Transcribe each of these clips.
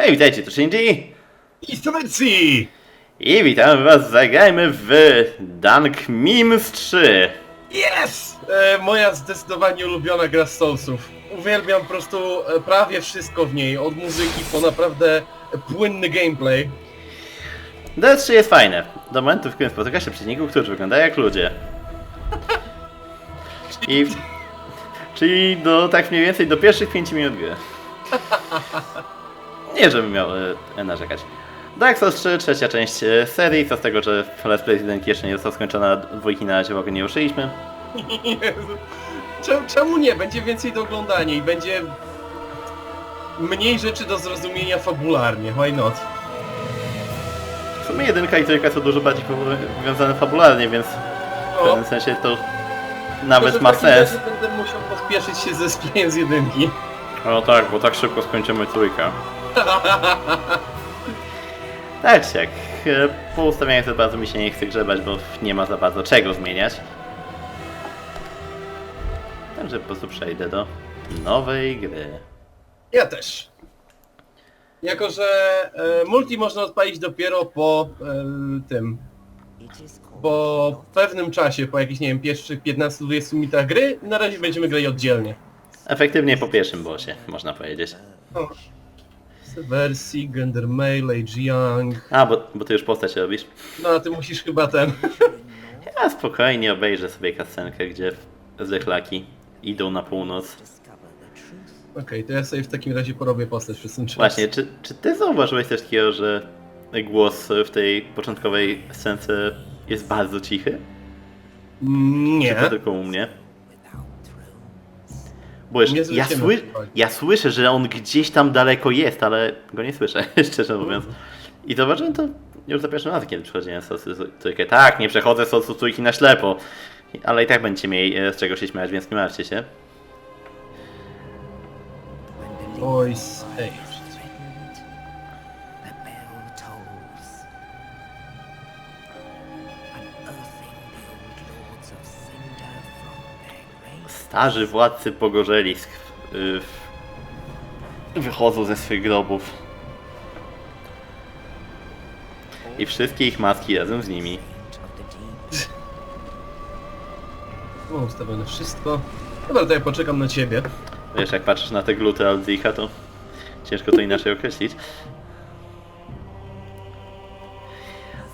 Hej, witajcie, to Shinji I Sumetsy! i witam was, zagrajmy w Dunk Memes 3. Yes! E, moja zdecydowanie ulubiona gra z Soulsów. Uwielbiam po prostu e, prawie wszystko w niej, od muzyki po naprawdę płynny gameplay. DS3 jest fajne, do momentu, w którym spotyka się przeciwników, którzy wyglądają jak ludzie. I... Czyli do tak mniej więcej do pierwszych 5 minut gry. Nie, żebym miał e, narzekać. Dark Souls 3, trzecia część e, serii, co z tego, że Let's Play 1 jeszcze nie została skończona, dwójki na razie w ogóle nie ruszyliśmy. Jezu. Czemu, czemu nie? Będzie więcej do oglądania i będzie mniej rzeczy do zrozumienia fabularnie, why not? W sumie jedynka i trójka są dużo bardziej powiązane fabularnie, więc w O, pewnym sensie to nawet może w ma sens. Będę musiał pospieszyć się ze z jedynki. No tak, bo tak szybko skończymy trójkę. Tak jak, e, po ustawieniach za bardzo mi się nie chce grzebać, bo nie ma za bardzo czego zmieniać. Także po prostu przejdę do nowej gry. Ja też. Jako, że e, multi można odpalić dopiero po e, tym, po pewnym czasie, po jakichś, nie wiem, pierwszych 15-20 minutach gry, na razie będziemy grali oddzielnie. Efektywnie po pierwszym bossie, można powiedzieć. O. Wersji, Gender Mail, Age Young. A, bo, bo ty już postać robisz. No a ty musisz chyba ten... Ja spokojnie obejrzę sobie kasenkę, gdzie zdeklaki idą na północ. Okej, to ja sobie w takim razie porobię postać przez ten czas. Właśnie, czy, czy ty zauważyłeś też takiego, że głos w tej początkowej scence jest bardzo cichy? Nie. Czy to tylko u mnie? Bo wiesz, Nie ja, sły, ja słyszę, że on gdzieś tam daleko jest, ale go nie słyszę, szczerze mówiąc. I zauważyłem to już za pierwszym razem, kiedy przechodziłem sosu trójkę. Tak, nie przechodzę sosu trójki na ślepo. Ale i tak będziecie mieli e, z czego się śmiać, więc nie martwcie się. Voice Age. Starzy władcy pogorzelisk wychodzą ze swych grobów. I wszystkie ich maski razem z nimi. Mam ustawione wszystko. Dobra, to ja poczekam na ciebie. Wiesz, jak patrzysz na te gluty Aldzicha, to ciężko to inaczej określić.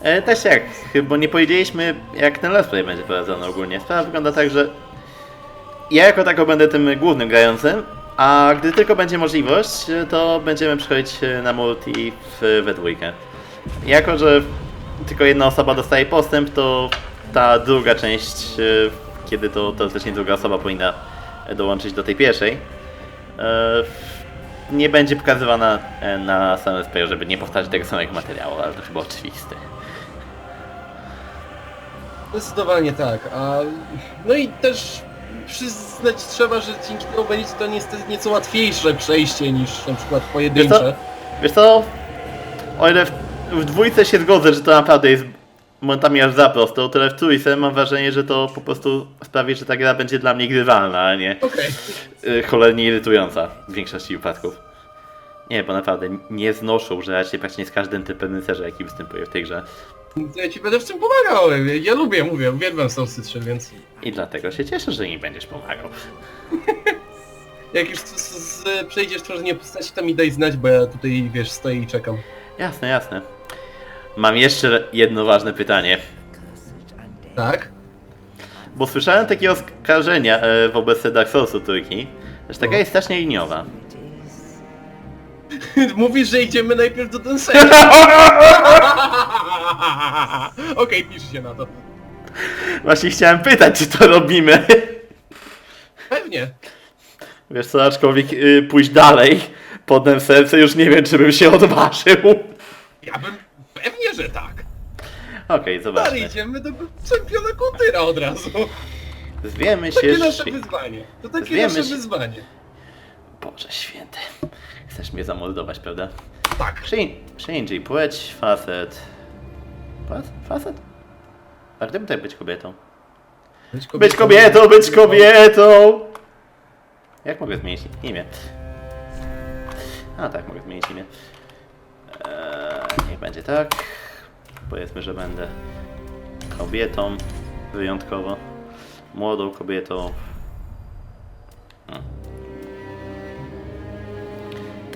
E, też jak, bo nie powiedzieliśmy, jak ten let's play będzie prowadzony ogólnie. Sprawa wygląda tak, że ja jako tako będę tym głównym grającym, a gdy tylko będzie możliwość, to będziemy przechodzić e, na multi w, we dwójkę. Jako, że tylko jedna osoba dostaje postęp, to ta druga część, e, kiedy to teoretycznie druga osoba powinna dołączyć do tej pierwszej, e, nie będzie pokazywana na samym displayu, żeby nie powtarzać tego samego materiału, ale to chyba oczywiste. Zdecydowanie tak, a no i też przyznać trzeba, że dzięki temu będzie to niestety nieco łatwiejsze przejście niż na przykład pojedyncze. Wiesz co, o ile w, w dwójce się zgodzę, że to naprawdę jest momentami aż za prosto, o tyle w trójce mam wrażenie, że to po prostu sprawi, że ta gra będzie dla mnie grywalna, a nie Okej. y, cholernie irytująca w większości wypadków. Nie, bo naprawdę nie znoszą, że raczej praktycznie z każdym typem rycerza, jaki występuje w tej grze. Ja ci będę w tym pomagał. Ja lubię, mówię, uwielbiam Soulsy 3, więc I dlatego się cieszę, że mi będziesz pomagał. jak już z, z, z, przejdziesz tworzenie postaci, to mi daj znać, bo ja tutaj, wiesz, stoję i czekam. Jasne, jasne. Mam jeszcze jedno ważne pytanie. Tak? Bo słyszałem takie oskarżenia e, wobec Dark Soulsu trójki, że taka No. jest strasznie liniowa. Mówisz, że idziemy najpierw do ten sen. Okej, pisz się na to. Właśnie chciałem pytać, czy to robimy. Pewnie. Wiesz co, aczkolwiek y, pójść dalej, potem serce już nie wiem, czy bym się odważył. Ja bym... Pewnie, że tak. Okej, Dalej zobaczmy. idziemy do czempiona Kuntyra od razu. Zwiemy Takie się... nasze szy- wyzwanie. To takie Wiemy nasze się- wyzwanie. Boże święty. Chcesz mnie zamordować, prawda? Tak. Shin- Shinji, płeć, facet. Pas? Facet? A gdybym tutaj być kobietą? Być Być kobietą, być kobietą! Jak mogę zmienić imię? A tak, mogę zmienić imię. Eee, niech będzie tak. Powiedzmy, że będę kobietą wyjątkowo. Młodą kobietą. Hmm.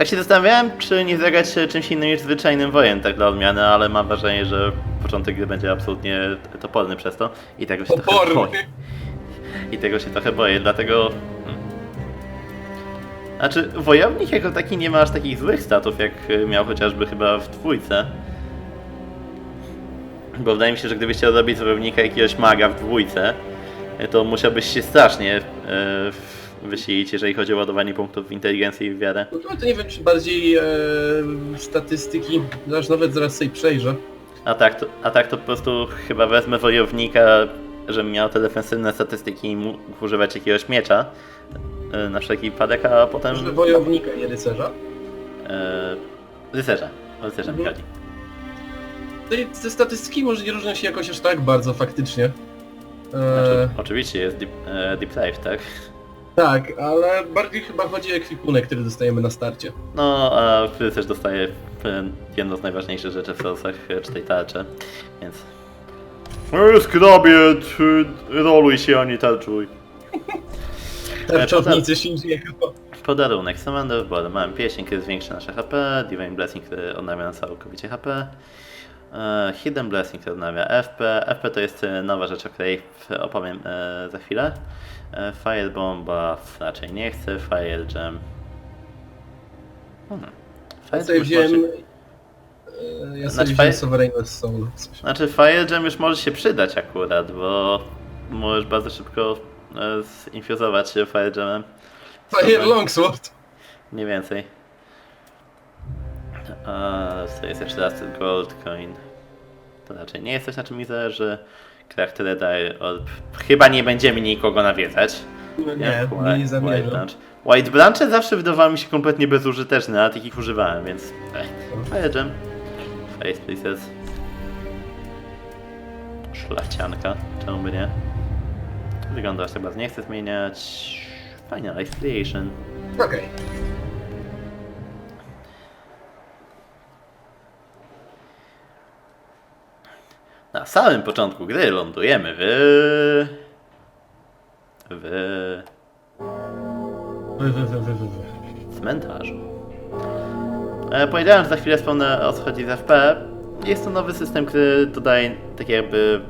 Tak się zastanawiałem, czy nie zagrać się czymś innym niż zwyczajnym wojen, tak dla odmiany, ale mam wrażenie, że początek gry będzie absolutnie toporny przez to i tego się trochę boję. I tego się trochę boję, dlatego... hmm. Znaczy, wojownik jako taki nie ma aż takich złych statów, jak miał chociażby chyba w dwójce. Bo wydaje mi się, że gdybyś chciał zrobić z wojownika jakiegoś maga w dwójce, to musiałbyś się strasznie y, wysilić, jeżeli chodzi o ładowanie punktów w inteligencji i w wiarę. No to nie wiem, czy bardziej e, statystyki, aż nawet zaraz sobie przejrzę. A tak, to, a tak to po prostu chyba wezmę wojownika, żebym miał te defensywne statystyki i mógł używać jakiegoś miecza y, na wszelki wypadek, a potem... Może wojownika, nie rycerza. E, rycerza. O rycerza mi Mhm. chodzi. Te, te statystyki może nie różnią się jakoś aż tak bardzo faktycznie. E, Znaczy, oczywiście jest deep, e, deep dive, tak? Tak, ale bardziej chyba chodzi o ekwipunek, który dostajemy na starcie. No, a rycerz dostaje e, jedną z najważniejszych rzeczy w Soulsach, e, czy tej tarczy, więc... Skrabie, roluj się, a nie tarczuj. Tarczownicy Shinji'ego. Podarunek Commander, bo mamy pieśń, który zwiększa nasze HP, Divine Blessing, który odnawia nam całkowicie HP, e, Hidden Blessing, który odnawia FP. FP to jest e, nowa rzecz, o której opowiem e, za chwilę. E, Fire Bomba raczej nie chcę, Fire Gem. Hmm. Fire sobie wziąłem... może- e, Ja sobie Znaczy, Soul. Coś. Znaczy Fire Gem już może się przydać akurat, bo możesz bardzo szybko e, zinfuzować się Fire Gemem. Fire Longsword! Mniej więcej. A co jest jeszcze raz gold coin? To raczej nie jest coś na czym mi zależy. Red Eye Orb. Chyba nie będziemy nikogo nawiedzać. No nie, nie, nie White zamierzam. White Branche zawsze wydawały mi się kompletnie bezużyteczne, a takich używałem, więc... Fire Gem. Face Princess. Szlachcianka, czemu by nie? Wygląda aż tak bardzo nie chcę zmieniać. Finalize Creation. Okej. Na samym początku gry lądujemy w... w cmentarzu. E, powiedziałem, że za chwilę wspomnę o co chodzi z FP. Jest to nowy system, który dodaje takie jakby...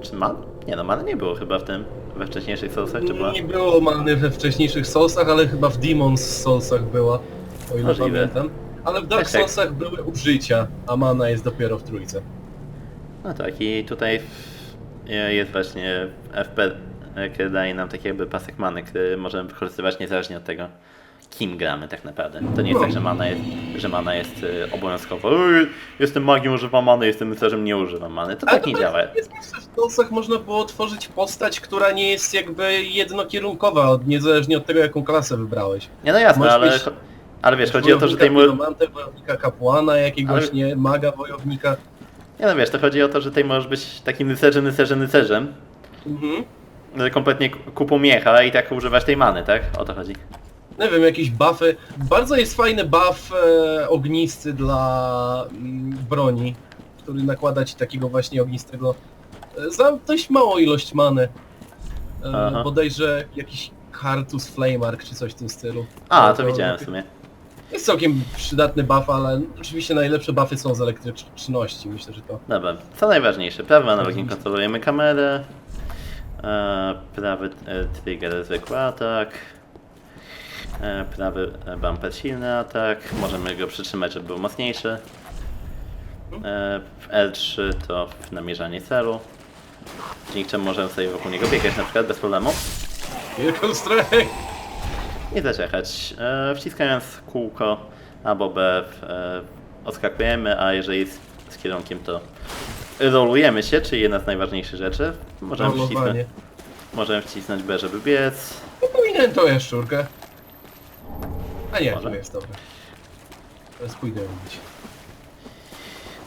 Czy man? Nie no, man nie było chyba w tym, we wcześniejszych Soulsach, czy była? Nie było many we wcześniejszych Soulsach, ale chyba w Demon's Soulsach była, o ile Możliwe. pamiętam. Ale w Dark Tak, tak. Soulsach były użycia, a mana jest dopiero w trójce. No tak, i tutaj jest właśnie FP, e, który daje nam taki jakby pasek many, który możemy wykorzystywać niezależnie od tego, kim gramy tak naprawdę. To nie jest tak, że mana jest, że mana jest e, obowiązkowo. "Ej, Jestem magiem, używam many, jestem rycerzem, nie używam many. To Ale tak nie działa. W Soulsach można było tworzyć postać, która nie jest jakby jednokierunkowa, niezależnie od tego jaką klasę wybrałeś. Nie no jasne, Możesz ale, mieć- ale wiesz, chodzi o to, że tej... Wojownika kapłana, jakiegoś Ale- nie, maga wojownika. Nie no wiesz, to chodzi o to, że tej możesz być takim rycerzem, rycerzem, rycerzem, Mhm. że kompletnie ku- kupą miecha i tak używasz tej many, tak? O to chodzi. nie wiem, jakieś buffy. Bardzo jest fajny buff e, ognisty dla mm, broni, który nakłada ci takiego właśnie ognistego e, za dość małą ilość many. Aha. E, bodajże jakiś Kartus Flameark czy coś w tym stylu. A, to widziałem w sumie. Jest całkiem przydatny buff, ale oczywiście najlepsze buffy są z elektryczności. Myślę, że to... Dobra, co najważniejsze, prawy analogiem kontrolujemy kamerę, e, prawy e, trigger zwykły atak, e, prawy e, bumper silny atak, możemy go przytrzymać, żeby był mocniejszy, e, w L3 to w namierzanie celu, dzięki czemu możemy sobie wokół niego biegać na przykład bez problemu. Wielką strength! I zaczekać, e, wciskając kółko albo B e, odskakujemy, a jeżeli z, z kierunkiem to rolujemy się, czyli jedna z najważniejszych rzeczy. Możemy wcisnąć, Rolowanie. możemy wcisnąć B, żeby biec. No powinienem to jaszczurkę. A nie, Może? to jest dobre. Teraz pójdę robić.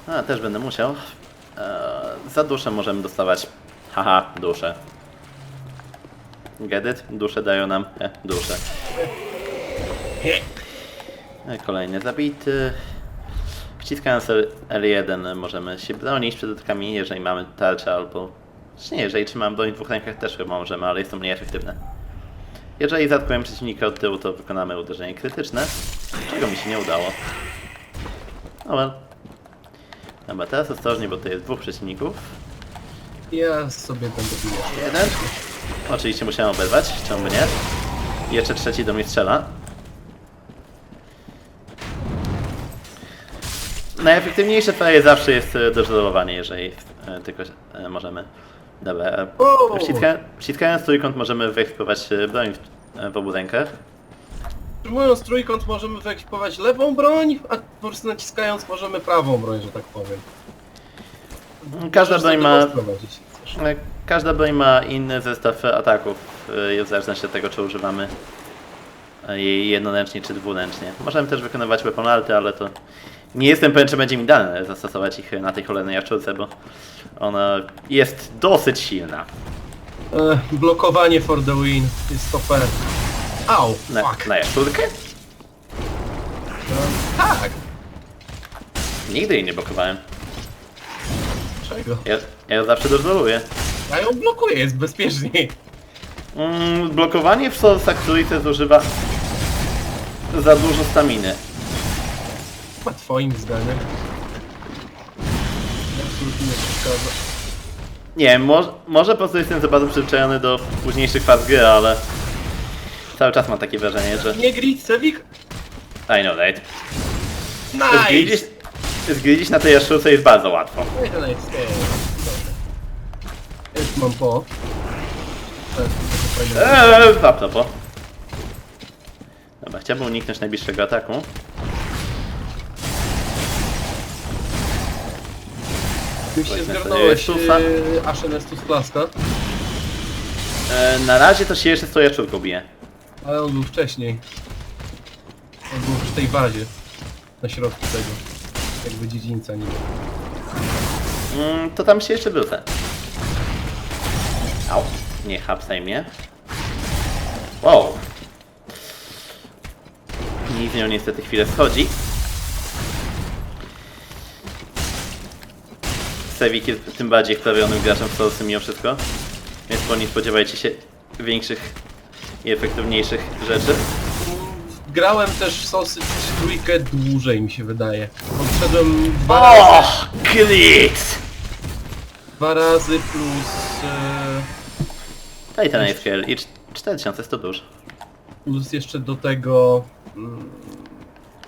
A, też będę musiał. E, za duszę możemy dostawać. Haha, duszę. Get it? Dusze dają nam. E, dusze. E, kolejny zabity. Wciskając L- L1 możemy się bronić przed atakami, jeżeli mamy tarczę albo... Czy nie, jeżeli trzymamy broń w dwóch rękach też chyba możemy, ale jest to mniej efektywne. Jeżeli zaatakujemy przeciwnika od tyłu, to wykonamy uderzenie krytyczne, czego mi się nie udało. No well. Dobra, teraz ostrożnie, bo to jest dwóch przeciwników. Ja sobie będę bijał. Jeden. Oczywiście musiałem oberwać, czemu nie. I jeszcze trzeci do mnie strzela. Najefektywniejsze tutaj zawsze jest e, dożerowanie, jeżeli e, tylko e, możemy. Dobra, wciska, wciskając trójkąt możemy wyekwipować broń w, w obu rękach. Trzymując trójkąt możemy wyekwipować lewą broń, a po prostu naciskając możemy prawą broń, że tak powiem. Każda broń ma. E, Każda broń ma inny zestaw ataków, e, w zależności od tego, czy używamy e, jej jednoręcznie czy dwuręcznie. Możemy też wykonywać weapon alty, ale to nie jestem pewien, czy będzie mi dane zastosować ich na tej cholernej jaszczurce, bo ona jest dosyć silna. E, blokowanie for the win jest super. Au, Na, fuck. na jaszczurkę? E, tak, Nigdy jej nie blokowałem. Czego? Ja, ja zawsze dozwoluję. Ja ją blokuję, jest bezpieczniej. Mm, blokowanie w Soulsach trójce zużywa za dużo staminy. A twoim zdaniem? Absolutnie nie przeszkadza. Nie może, może po prostu jestem za bardzo przyzwyczajony do późniejszych faz gry, ale cały czas mam takie wrażenie, że Nie grid, Sevik? I know that. Nice! Zgryzić na tej jaszczurce jest bardzo łatwo. To. Już mam po. Eee, a propos. Dobra, chciałbym uniknąć najbliższego ataku. Już się Właśnie zgarnąłeś jest tufa. yy, Ashen Estus Klaska, Eee, na razie to się jeszcze z tą jaszczurką bije. ale on był wcześniej. On był przy tej bazie. Na środku tego. Jakby dziedzińca niby. Mm, to tam się jeszcze wrócę. Au, nie hapsaj mnie. Wow. Nic z nią niestety chwilę schodzi. Sewik jest tym bardziej wprawionym graczem w Soulsy mimo wszystko. Więc po nim spodziewajcie się większych i efektywniejszych rzeczy. Grałem też w Sosy trójkę dłużej mi się wydaje. Odszedłem dwa razy, Och, dwa razy plus, e, Titan SQL i cz- 4000 jest to dużo. plus jeszcze do tego... Mm,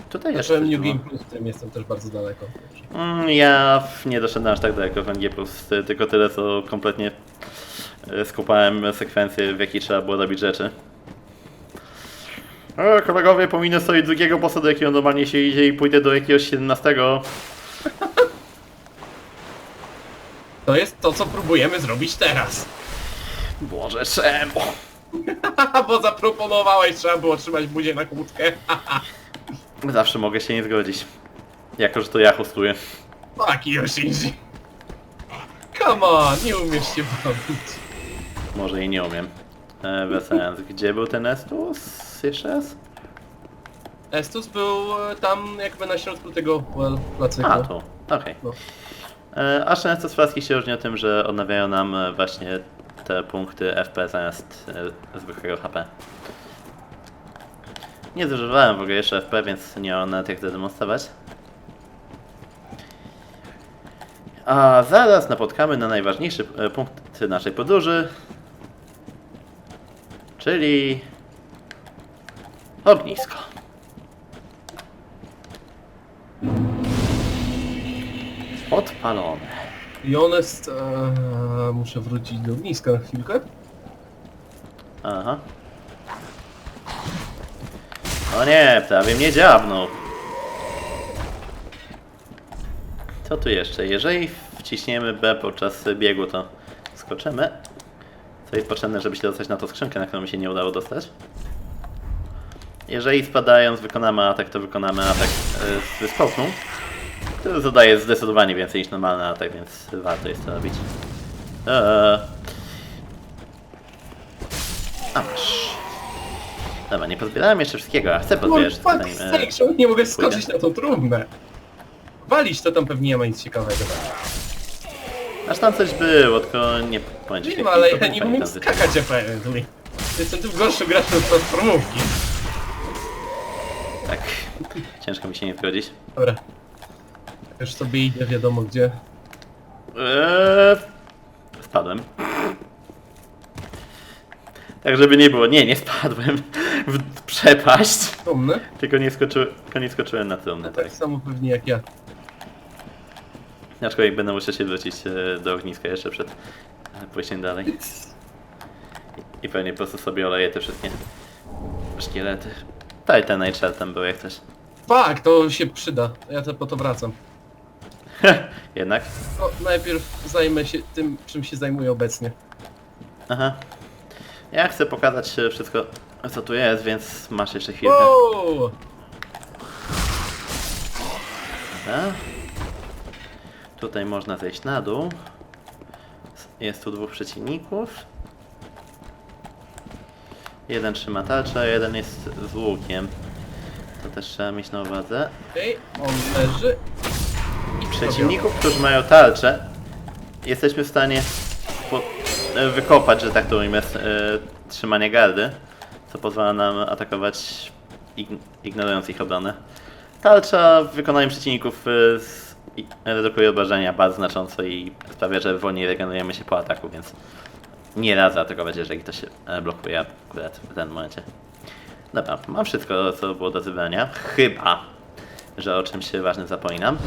Tutaj jeszcze zacząłem coś New było. Game Plus, w którym jestem też bardzo daleko. Mm, Ja w- nie doszedłem aż tak daleko w NG+, ty- tylko tyle co kompletnie e, skupałem sekwencję w jakiej trzeba było robić rzeczy. O, kolegowie, pominę sobie drugiego bossa, do jakiego normalnie się idzie i pójdę do jakiegoś 17. To jest to, co próbujemy zrobić teraz. Boże, czemu? Bo zaproponowałeś, trzeba było trzymać buzię na kłódkę. Zawsze mogę się nie zgodzić. Jako, że to ja hostuję. Fuck you, Shinji. Come on, nie umiesz się bawić. Może i nie umiem. E, wracając, gdzie był ten Estus? Jeszcze raz? Estus był e, tam jakby na środku tego, well, placyku. A, tu. Okej. No. E, A często Swarovski się różni o tym, że odnawiają nam e, właśnie te punkty FP zamiast e, zwykłego HP. Nie zużywałem w ogóle jeszcze FP, więc nie mam nawet jak zademonstrować. A zaraz napotkamy na najważniejszy e, punkt naszej podróży, czyli ognisko. Odpalone. I honest, e, muszę wrócić do ogniska na chwilkę. Aha. O nie, prawie mnie dziabnął. Co tu jeszcze? Jeżeli wciśniemy B podczas biegu, to skoczymy. Co jest potrzebne, żeby się dostać na tą skrzynkę, na którą mi się nie udało dostać. Jeżeli spadając wykonamy atak, to wykonamy atak e, z wyskoku, który zadaje zdecydowanie więcej niż normalny atak, więc warto jest to robić. Eee. A masz. Dobra, nie pozbierałem jeszcze wszystkiego, a chcę No pozbierać. zanim, e, czemu nie mogę skoczyć na tą trumnę? Walić to tam pewnie nie ma nic ciekawego. Aż tam coś było, tylko nie ci, Nie ma, ale ja nie pamiętam umiem skakać apparently. Jestem tym gorszym graczem od platformówki. Tak. Ciężko mi się nie zgodzić. Dobra. Już sobie idę wiadomo gdzie. Eee, spadłem. Tak, żeby nie było. Nie, nie spadłem w przepaść. Trumny? Tylko nie, skoczy, tylko nie skoczyłem na trumnę, tak. Tak samo pewnie jak ja. Aczkolwiek będę musiał się wrócić e, do ogniska jeszcze przed e, pójściem dalej. I pewnie po prostu sobie oleję te wszystkie szkielety. Titanite Shell tam był jak coś. Fak, to się przyda. Ja to po to wracam. Jednak. No, najpierw zajmę się tym, czym się zajmuję obecnie. Aha. Ja chcę pokazać e, wszystko, co tu jest, więc masz jeszcze chwilkę. Wow! Dobra. Tutaj można zejść na dół. Jest tu dwóch przeciwników. Jeden trzyma tarczę, jeden jest z łukiem. To też trzeba mieć na uwadze. Okej, on leży. Przeciwników, którzy mają tarczę, jesteśmy w stanie po, e, wykopać, że tak to ujmę, s- e, trzymanie gardy, co pozwala nam atakować ign ignorując ich obronę. Tarcza w wykonaniu przeciwników e, z- i- redukuje obrażenia bardzo znacząco i sprawia, że wolniej regenerujemy się po ataku, więc nie radzę atakować, jeżeli ktoś się e, blokuje akurat w tym momencie. Dobra, mam wszystko, co było do zebrania. Chyba, że o czymś ważnym zapominam.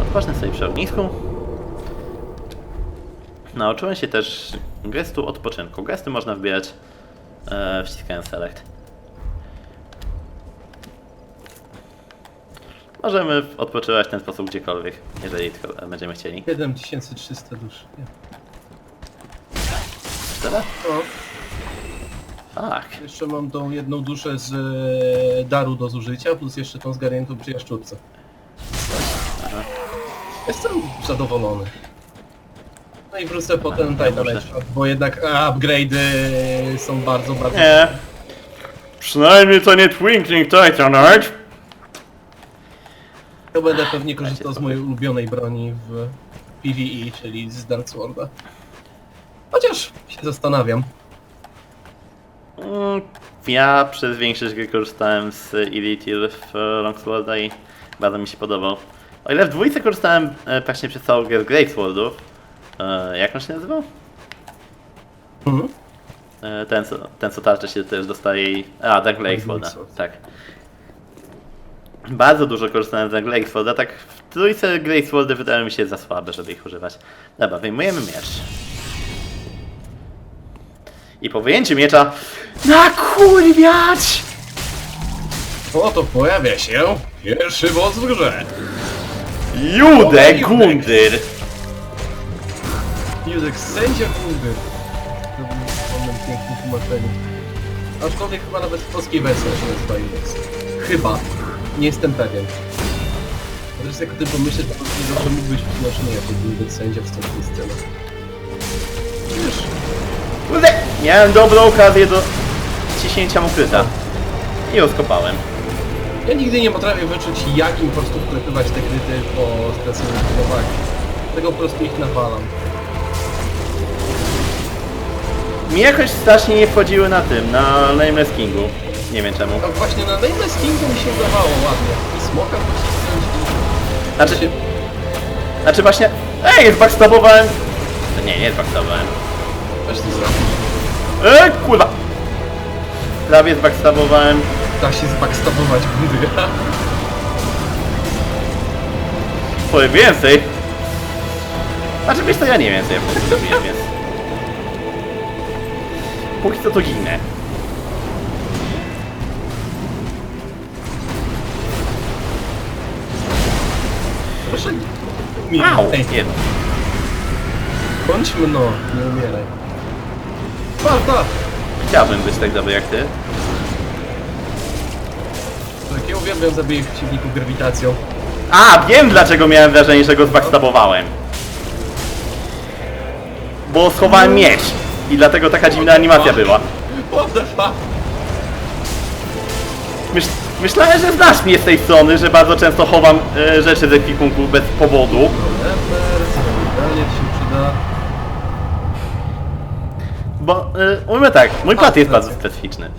Odpocznę sobie przy ognisku. Nauczyłem się też gestu odpoczynku. Gesty można wbierać e, wciskając select. Możemy odpoczywać w ten sposób gdziekolwiek, jeżeli tylko będziemy chcieli. 7300 dusz. Nie. Dobra? O, Tak. jeszcze mam tą jedną duszę z e, daru do zużycia, plus jeszcze tą zgarniętą przy jaszczurce. Aha. Jestem zadowolony. No i wrócę po ten ja muszę- Edge, bo jednak upgrade'y są bardzo, bardzo... Nie. Przynajmniej to nie Twinkling Titanite. Ja będę pewnie korzystał z mojej ulubionej broni w PvE, czyli z Dark Sworda. Chociaż się zastanawiam. Mm, Ja przez większość gry korzystałem z Elite w e, Longsworda i bardzo mi się podobał. O ile w dwójce korzystałem e, praktycznie przez całą grę z. E, jak on się nazywał? Mhm. E, ten, co, ten co tarczy się też dostaje i... A, Dark Lake Sworda, Sword. tak. Bardzo dużo korzystałem z Dark Lake Sworda, tak w trójce Great Swordy wydają mi się za słabe, żeby ich używać. Dobra, wyjmujemy miecz. I po wyjęciu miecza... Nakurwiać! Oto pojawia się pierwszy boss w grze. Jude Gundyr! Józek, sędzia Kundy. To był moment pięknym tłumaczeniu. Aczkolwiek chyba nawet w polskiej wersji się nazywa Józek. Chyba. Nie jestem pewien. Zresztą jak o tym pomyśleć, to nie dobrze mógł być tłumaczony jako sędzia w stopniu sceny. Wiesz, Kurde! Miałem dobrą okazję do ciśnięcia mu kryta. I ją skopałem. ja nigdy nie potrafię wyczuć jak im po prostu wklepywać te kryty po straconym budowaniu. Tego po prostu ich nawalam. Mi jakoś strasznie nie wchodziły na tym, na Nameless Kingu. Nie wiem czemu. A właśnie na Nameless Kingu mi się udawało ładnie. I smoka pocisnąć i... Znaczy, znaczy właśnie... Ej, zbackstabowałem! To nie, nie zbackstabowałem. Weź to zrobić. Eee, kurwa! Prawie zbackstabowałem. Da się zbackstabować bundyra. Powiem więcej. Znaczy wiesz co, ja nie wiem co ja po prostu więc... Póki co to ginę. Nie. Au! Jedno. bądźmy no, nie umieraj. Sparta! Chciałbym być tak dobry jak ty. Tak, ja uwielbiam zabijać przeciwników grawitacją. A, wiem dlaczego miałem wrażenie, że go zbackstabowałem. Bo schowałem miecz. I dlatego taka dziwna animacja była. What the fuck? Myślałem, że znasz mnie z tej strony, że bardzo często chowam e, rzeczy z ekwipunku bez powodu. Się przyda. Bo y, mówimy tak, mój pad jest bardzo specyficzny.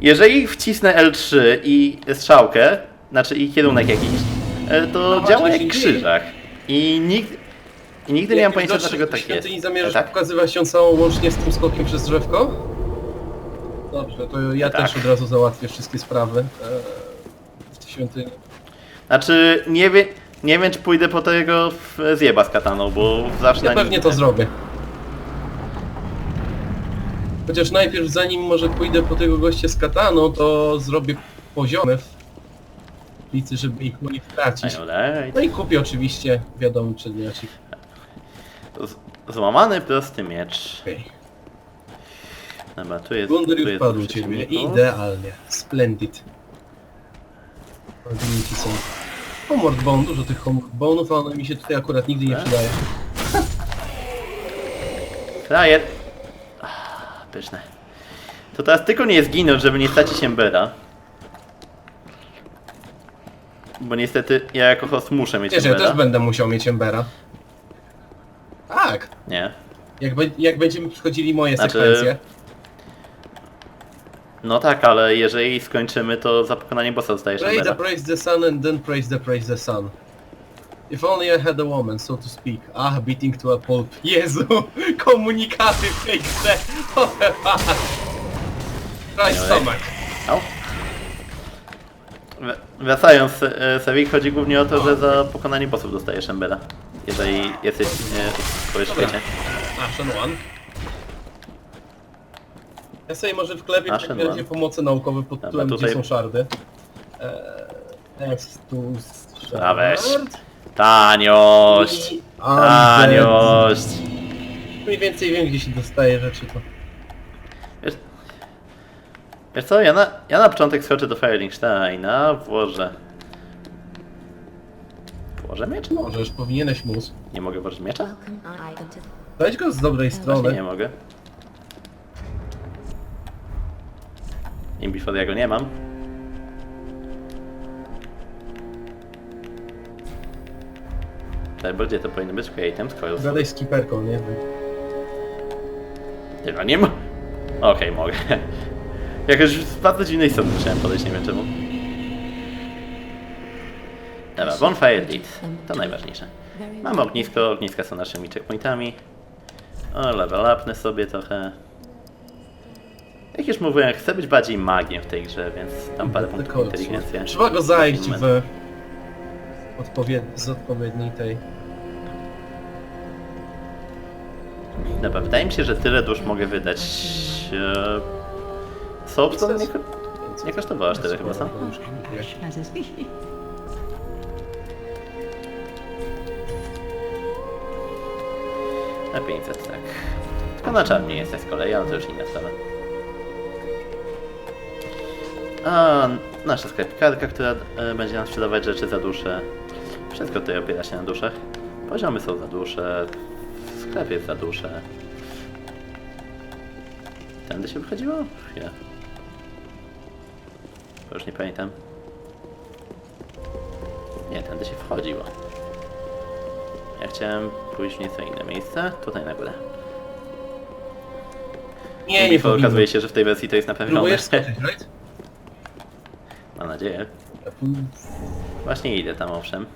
Jeżeli wcisnę L3 i strzałkę, znaczy i kierunek jakiś, y, to No, działa właśnie jak się krzyżach. I nigdy, i nigdy nie mam pojęcia dlaczego tak jest. Świątyni zamierzasz tak? pokazywać ją całą łącznie z tym skokiem przez drzewko? Dobrze, to ja Tak. też od razu załatwię wszystkie sprawy e, w tej świątyni. Znaczy, nie, wie, nie wiem czy pójdę po tego w- zjeba z kataną, bo zawsze Ja na pewnie nim- to zrobię. Chociaż najpierw zanim może pójdę po tego gościa z kataną, to zrobię poziomy w ulicy, żeby ich nie stracić. Alright. No i kupię oczywiście wiadomy przedmiocik. Z- Złamany prosty miecz. Okej. Dobra, tu jest. Wunder tu już jest padł u ciebie. przeciwników. Idealnie. Splendid. Argumenty są. Bone, dużo tych Homeward Bone'ów, a one mi się tutaj akurat nigdy nie Tak. przydają. Frajer. Ah, Pyszne. To teraz tylko nie zginąć, żeby nie stracić Embera. Bo niestety ja jako host muszę mieć Wiesz, ja Embera. też będę musiał mieć Embera. Tak. Nie. Jak, be- jak będziemy przechodzili moje Znaczy, sekwencje. No tak, ale jeżeli skończymy, to za pokonanie bossa dostajesz Praise the praise the sun and then praise the praise the sun. If only I had a woman, so to speak. Ah, beating to a pulp. Jezu, komunikaty w tej grze. Stomach. Wr- Wracając, e, Sewik chodzi głównie o to, że za pokonanie bossów dostajesz Embera. Jeżeli jesteś e, w swoim Dobra. świecie. Ashen One. Ja sobie może wklepię w takim razie One. pomoce naukowe pod Dobra, tytułem tutaj- Gdzie są szardy. Eee, Estus... A weź. Taniość! I Taniość! Mniej więcej wiem gdzie się dostaje rzeczy to. Wiesz, wiesz co, ja na, ja na początek skoczę do Firelingsteina, włożę... Włożę miecz? Możesz, powinieneś móc. Nie mogę włożyć miecza? Welcome to Weź go z dobrej Właśnie nie strony. mogę. Im before ja go nie mam. Tak, bardziej to powinno być item, skoro... Gadaj z kiperką, nie? Chyba nie ma. Okej, mogę. Jakoś z bardzo dziwnej strony musiałem podejść, nie wiem czemu. Dobra, Bonfire Lead. To najważniejsze. Mam ognisko, ogniska są naszymi checkpointami. O, level upnę sobie trochę. Jak już mówiłem, chcę być bardziej magiem w tej grze, więc tam parę punktów Tylko- inteligencji. Trzeba go zajść w... Odpowied... z odpowiedniej tej... Dobra, wydaje mi się, że tyle dusz mogę wydać. Soapstone nie, ko- nie kosztowało aż tyle chyba, co? Na 500, tak. Tylko na czarnie jest z kolei, ale to już inna sprawa. A nasza sklepikarka, która e, będzie nam sprzedawać rzeczy za duszę. Wszystko tutaj opiera się na duszach. Poziomy są za dusze, sklep jest za dusze. Tędy się wychodziło? Chwilę. Bo już nie pamiętam. Nie, tędy się wchodziło. Ja chciałem pójść w nieco inne miejsce. Tutaj na górę. Nie, nie powinno. okazuje się, że w tej wersji to jest naprawione. Próbujesz skoczyć, right? Mam nadzieję. Właśnie idę tam owszem.